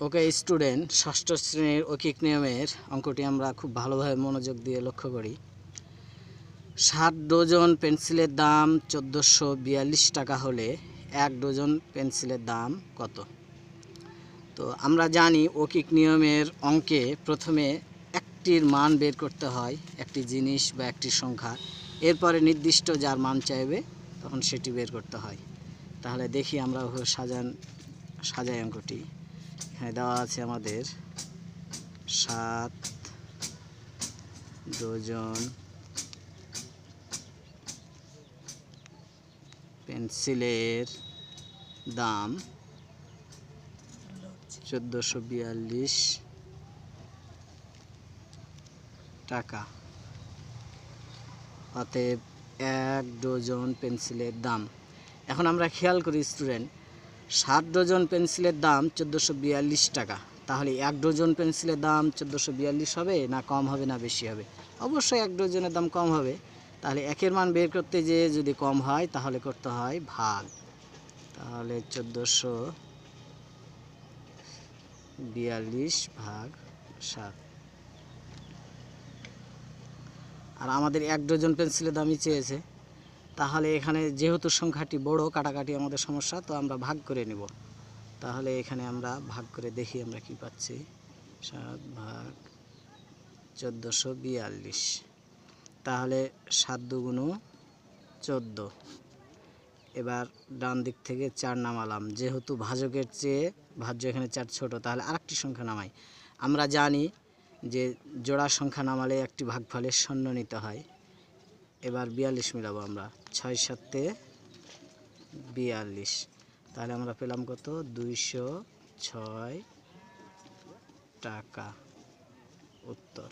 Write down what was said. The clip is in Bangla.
ওকে স্টুডেন্ট, ষষ্ঠ শ্রেণির ঐকিক নিয়মের অঙ্কটি আমরা খুব ভালোভাবে মনোযোগ দিয়ে লক্ষ্য করি। ষাট ডজন পেন্সিলের দাম চোদ্দোশো বিয়াল্লিশ টাকা হলে এক ডজন পেন্সিলের দাম কত? তো আমরা জানি ঐকিক নিয়মের অঙ্কে প্রথমে একটির মান বের করতে হয়, একটি জিনিস বা একটি সংখ্যা। এরপরে নির্দিষ্ট যার মান চাইবে তখন সেটি বের করতে হয়। তাহলে দেখি আমরা সাজান, সাজাই অঙ্কটি। এখানে দেওয়া আছে আমাদের। সাত ডজন পেন্সিলের দাম চোদ্দোশো বিয়াল্লিশ টাকা। অতএব এক ডজন পেন্সিলের দাম। এখন আমরা খেয়াল করি, স্টুডেন্ট ষাট ডজন পেন্সিলের দাম চোদ্দোশো বিয়াল্লিশ টাকা। তাহলে এক ডজন পেন্সিলের দাম চোদ্দোশো বিয়াল্লিশ হবে না কম হবে না বেশি হবে? অবশ্যই এক ডজনের দাম কম হবে। তাহলে একের মান বের করতে যেয়ে যদি কম হয়, তাহলে করতে হয় ভাগ। তাহলে চোদ্দোশো বিয়াল্লিশ ভাগ সাত আর আমাদের এক ডজন পেন্সিলের দামই চেয়েছে। তাহলে এখানে যেহেতু সংখ্যাটি বড়, কাটাকাটি আমাদের সমস্যা, তো আমরা ভাগ করে নিব। তাহলে এখানে আমরা ভাগ করে দেখি আমরা কি পাচ্ছি। সাত ভাগ চোদ্দোশো বিয়াল্লিশ। তাহলে সাত দুগুণ চোদ্দ। এবার ডান দিক থেকে চার নামালাম। যেহেতু ভাজকের চেয়ে ভাজ্য এখানে চার ছোট, তাহলে আরেকটি সংখ্যা নামাই। আমরা জানি যে জোড়া সংখ্যা নামালে একটি ভাগফলের শূন্য নিতে হয়। এবার বিয়াল্লিশ মিলাবো আমরা। ছয় সাতে বিয়াল্লিশ। তাহলে আমরা পেলাম কত? দুইশো ছয় টাকা। উত্তর।